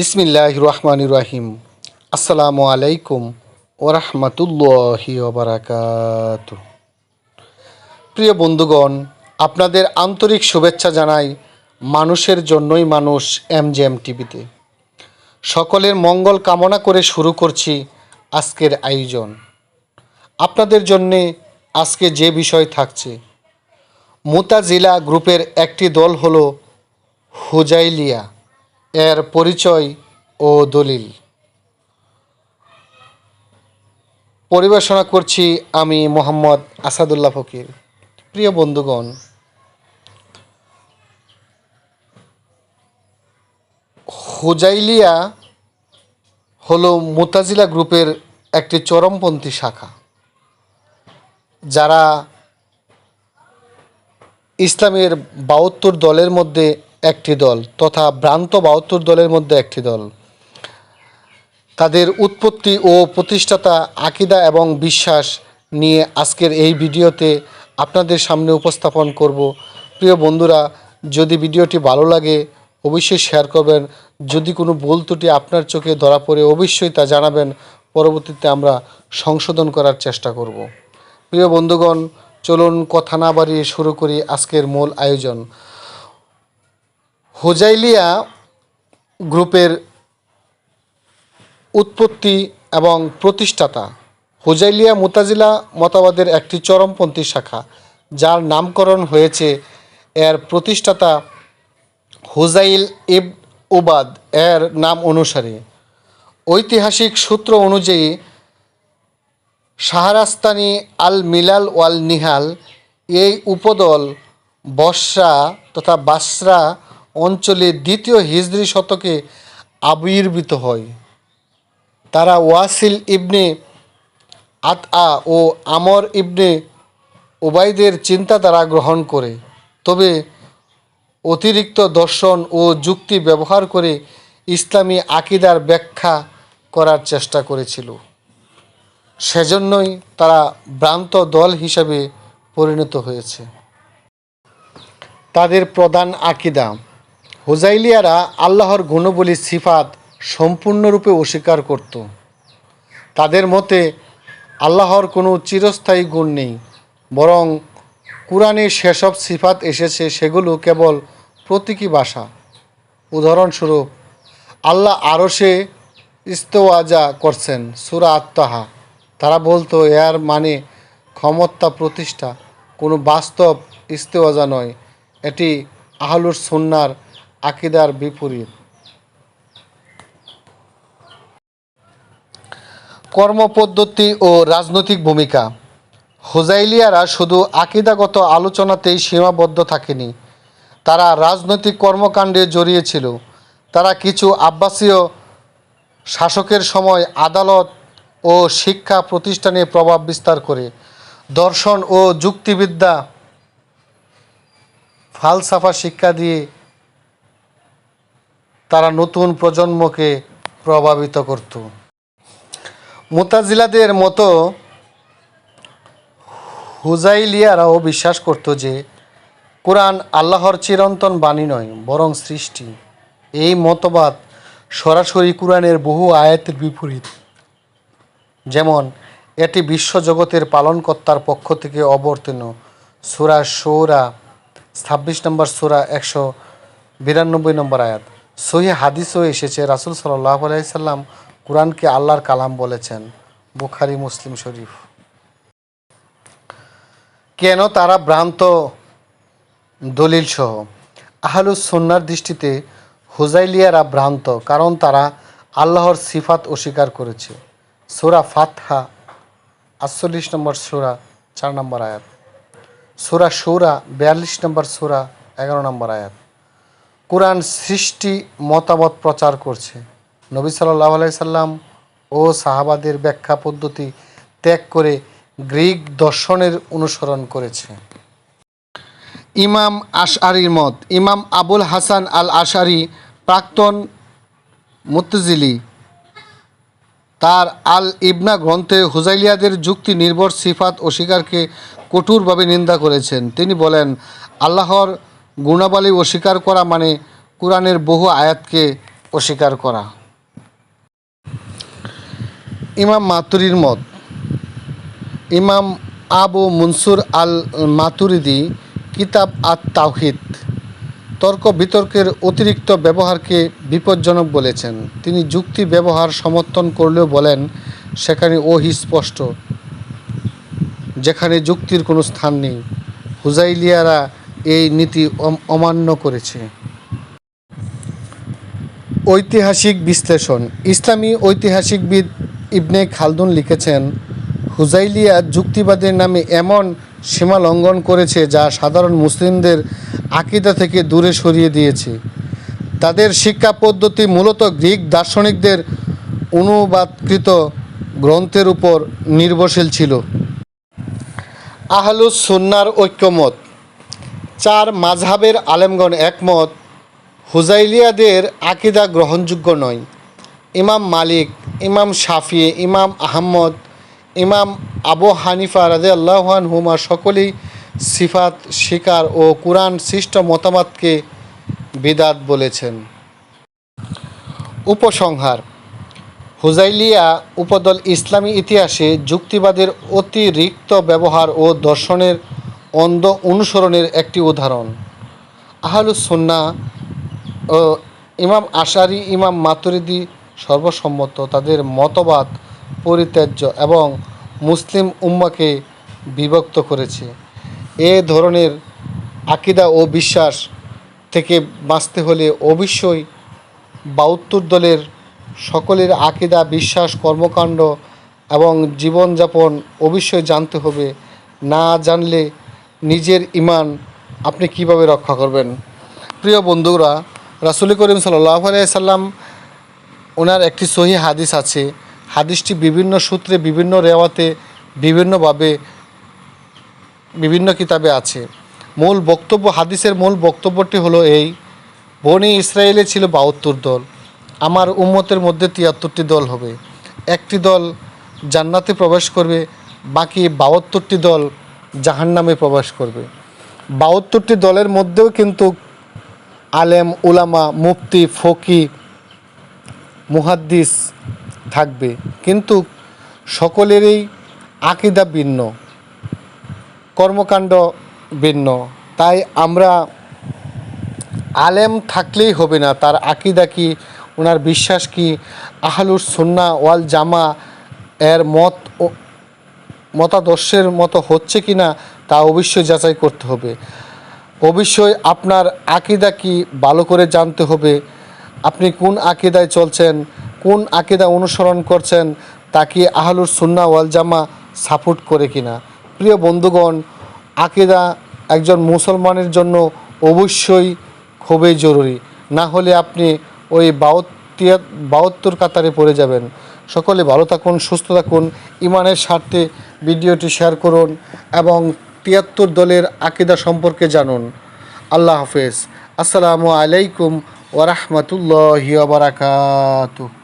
বিসমিল্লাহ রহমান রাহিম আসসালামু আলাইকুম ওরহমতুল্লাহি ওবরাকাত। প্রিয় বন্ধুগণ, আপনাদের আন্তরিক শুভেচ্ছা জানাই মানুষের জন্যই মানুষ এম জে এম টিভিতে। সকলের মঙ্গল কামনা করে শুরু করছি আজকের আয়োজন। আপনাদের জন্যে আজকে যে বিষয় থাকছে, মুতাজিলা গ্রুপের একটি দল হলো হুজাইলিয়া। এর পরিচয় ও দলিল। পরিবেশনা করছি আমি মোহাম্মদ আসাদুল্লাহ ফকির। প্রিয় বন্ধুগণ, হুজাইলিয়া হলো মুতাজিলা গ্রুপের একটি চরমপন্থী শাখা, যারা ইসলামের বাহাত্তর দলের মধ্যে একটি দল তথা ভ্রান্ত বাহাত্তর দলের মধ্যে একটি দল। তাদের উৎপত্তি ও প্রতিষ্ঠাতা আকিদা এবং বিশ্বাস নিয়ে আজকের এই ভিডিওতে আপনাদের সামনে উপস্থাপন করব। প্রিয় বন্ধুরা, যদি ভিডিওটি ভালো লাগে, অবশ্যই শেয়ার করবেন। যদি কোনো ভুল ত্রুটি আপনার চোখে ধরা পড়ে, অবশ্যই তা জানাবেন। পরবর্তীতে আমরা সংশোধন করার চেষ্টা করব। প্রিয় বন্ধুগণ, চলুন কথা না বাড়িয়ে শুরু করি আজকের মূল আয়োজন। হোজাইলিয়া গ্রুপের উৎপত্তি এবং প্রতিষ্ঠাতা। হোজাইলিয়া মুতাজিলা মতবাদের একটি চরমপন্থী শাখা, যার নামকরণ হয়েছে এর প্রতিষ্ঠাতা হুজাইল ইব উবাদ এর নাম অনুসারে। ঐতিহাসিক সূত্র অনুযায়ী, শাহরাস্তানি আল মিলাল ওয়াল নিহাল এই উপদল বসরা তথা বাসরা অঞ্চলে দ্বিতীয় হিজরি শতকে আবির্ভূত হয়। তারা ওয়াসিল ইবনে আতআ ও আমর ইবনে ওবাইদের চিন্তাধারা গ্রহণ করে। তবে অতিরিক্ত দর্শন ও যুক্তি ব্যবহার করে ইসলামী আকিদার ব্যাখ্যা করার চেষ্টা করেছিল। সেজন্যই তারা ভ্রান্ত দল হিসাবে পরিণত হয়েছে। তাদের প্রধান আকিদা হুজাইলিয়ারা আল্লাহর গুণবলী সিফাত সম্পূর্ণরূপে অস্বীকার করত। তাদের মতে আল্লাহর কোনো চিরস্থায়ী গুণ নেই, বরং কোরআনে সেসব সিফাত এসেছে সেগুলো কেবল প্রতীকী ভাষা। উদাহরণস্বরূপ, আল্লাহ আরও সে ইস্তওয়াজা করছেন, সুরা আত্মাহা তারা বলতো, এর মানে ক্ষমতা প্রতিষ্ঠা, কোনো বাস্তব ইস্তেওয়াজা নয়। এটি আহলুর সুন্নার আকিদার বিপরীত। কর্মপদ্ধতি ও রাজনৈতিক ভূমিকা। হোজাইলিয়ারা শুধু আকিদাগত আলোচনাতেই সীমাবদ্ধ থাকেনি। তারা রাজনৈতিক কর্মকাণ্ডে জড়িয়েছিল তারা কিছু আব্বাসীয় শাসকের সময় আদালত ও শিক্ষা প্রতিষ্ঠানে প্রভাব বিস্তার করে। দর্শন ও যুক্তিবিদ্যা, ফালসাফা শিক্ষা দিয়ে তারা নতুন প্রজন্মকে প্রভাবিত করত। মুতাজিলাদের মতো হুজাইলিয়ারাও বিশ্বাস করত যে, কোরআন আল্লাহর চিরন্তন বাণী নয়, বরং সৃষ্টি। এই মতবাদ সরাসরি কোরআনের বহু আয়াতের বিপরীত। যেমন, এটি বিশ্বজগতের পালনকর্তার পক্ষ থেকে অবতীর্ণ সুরা সৌরা ছাব্বিশ নম্বর সুরা একশো বিরানব্বই নম্বর আয়াত। সহি হাদিসও এসেছে, রাসুল সাল্লাহ আলাইসাল্লাম কোরআনকে আল্লাহর কালাম বলেছেন, বুখারি, মুসলিম শরীফ। কেন তারা ভ্রান্ত দলিল সহ? আহলুস সন্ন্যার দৃষ্টিতে হুজাইলিয়ারা ভ্রান্ত, কারণ তারা আল্লাহর সিফাত অস্বীকার করেছে। সুরা ফাতহা, আটচল্লিশ নম্বর সুরা, চার নম্বর আয়াত। সুরা সৌরা বিয়াল্লিশ নম্বর সুরা, এগারো নম্বর আয়াত। কোরআন সৃষ্টি মতামত প্রচার করছে। নবী সাল্লাহ আলাইসাল্লাম ও সাহাবাদের ব্যাখ্যা পদ্ধতি ত্যাগ করে গ্রিক দর্শনের অনুসরণ করেছে। ইমাম আশআরির মত, ইমাম আবুল হাসান আল আশারি প্রাক্তন মুতজিলি তার আল ইবনা গ্রন্থে হুজাইলিয়াদের যুক্তি নির্ভর সিফাত অস্বীকারকে কঠোরভাবে নিন্দা করেছেন। তিনি বলেন, আল্লাহর গুণাবলী অস্বীকার করা মানে কোরআনের বহু আয়াতকে অস্বীকার করা। ইমাম মাতুরির মত, ইমাম আবু মনসুর আল মাতুরিদি কিতাব আত তাওহিদ তর্ক বিতর্কের অতিরিক্ত ব্যবহারকে বিপজ্জনক বলেছেন। তিনি যুক্তি ব্যবহার সমর্থন করলেও বলেন, সেখানে ওহি স্পষ্ট। যেখানে যুক্তির কোনো স্থান নেই। হুজাইলিয়ারা এই নীতি অম- অমান্য করেছে। ঐতিহাসিক বিশ্লেষণ। ইসলামী ঐতিহাসিকবিদ ইবনে খালদুন লিখেছেন, হুজাইলিয়া যুক্তিবাদের নামে এমন সীমা লঙ্ঘন করেছে যা সাধারণ মুসলিমদের আকিদা থেকে দূরে সরিয়ে দিয়েছে। তাদের শিক্ষা পদ্ধতি মূলত গ্রিক দার্শনিকদের অনুবাদকৃত গ্রন্থের উপর নির্ভরশীল ছিল। আহলুস সুন্নার ঐক্যমত চার মাঝহাবের আলেমগণ একমত, হুজাইলিয়াদের আকিদা গ্রহণযোগ্য নয়। ইমাম মালিক, ইমাম শাফি, ইমাম আহম্মদ, ইমাম আবু হানিফা রাজে আল্লাহান হুমা সকলেই সিফাত, শিকার ও কোরআন সৃষ্ট মতামতকে বিদাত বলেছেন। উপসংহার, হুজাইলিয়া উপদল ইসলামী ইতিহাসে যুক্তিবাদের অতিরিক্ত ব্যবহার ও দর্শনের অন্ধ অনুসরণের একটি উদাহরণ। আহলুসন্না ও ইমাম আশারি, ইমাম মাতুরিদি সর্বসম্মত তাদের মতবাদ, পরিত্যাজ্য এবং মুসলিম উম্মাকে বিভক্ত করেছে। এ ধরনের আকিদা ও বিশ্বাস থেকে বাঁচতে হলে অবশ্যই বাহাত্তর দলের সকলের আকিদা, বিশ্বাস, কর্মকাণ্ড এবং জীবনযাপন অবশ্যই জানতে হবে। না জানলে নিজের ইমান আপনি কীভাবে রক্ষা করবেন? প্রিয় বন্ধুরা, রাসুল করিম সাল্লাহ আলাইসাল্লাম ওনার একটি সহি হাদিস আছে। হাদিসটি বিভিন্ন সূত্রে, বিভিন্ন রেওয়াতে, বিভিন্নভাবে, বিভিন্ন কিতাবে আছে। মূল বক্তব্য, হাদিসের মূল বক্তব্যটি হলো এই, বনি ইসরায়েলে ছিল বাহাত্তর দল, আমার উম্মতের মধ্যে তিয়াত্তরটি দল হবে। একটি দল জান্নাতে প্রবেশ করবে, বাকি বাহাত্তরটি দল জাহান্নামে প্রবেশ করবে। বাহাত্তরটি দলের মধ্যেও কিন্তু আলেম, উলামা, মুফতি, ফকি, মুহাদ্দিস থাকবে। কিন্তু সকলেরই আকিদা ভিন্ন, কর্মকাণ্ড ভিন্ন। তাই আমরা আলেম থাকলেই হবে না। তার আকিদা কি ওনার বিশ্বাস কি? আহলুর সন্না ওয়াল জামা এর মত মতাদর্শের মতো হচ্ছে কি না তা অবশ্যই যাচাই করতে হবে। অবশ্যই আপনার আকিদা কি ভালো করে জানতে হবে। আপনি কোন আকিদায় চলছেন, কোন আকিদা অনুসরণ করছেন, তা কি আহলুর সুন্না ওয়াল জামা সাপোর্ট করে কিনা? প্রিয় বন্ধুগণ, আকিদা একজন মুসলমানের জন্য অবশ্যই খুবই জরুরি। না হলে আপনি ওই বাউত্তিয়া বাহাত্তর কাতারে পড়ে যাবেন। সকলে ভালো থাকুন, সুস্থ থাকুন, ইমানের স্বার্থে ভিডিওটি শেয়ার করুন এবং তিয়াত্তর দলের আকিদা সম্পর্কে জানুন। আল্লাহ হাফেজ। আসসালামু আলাইকুম ওরহমতুল্লাহ বারাকাতুহ।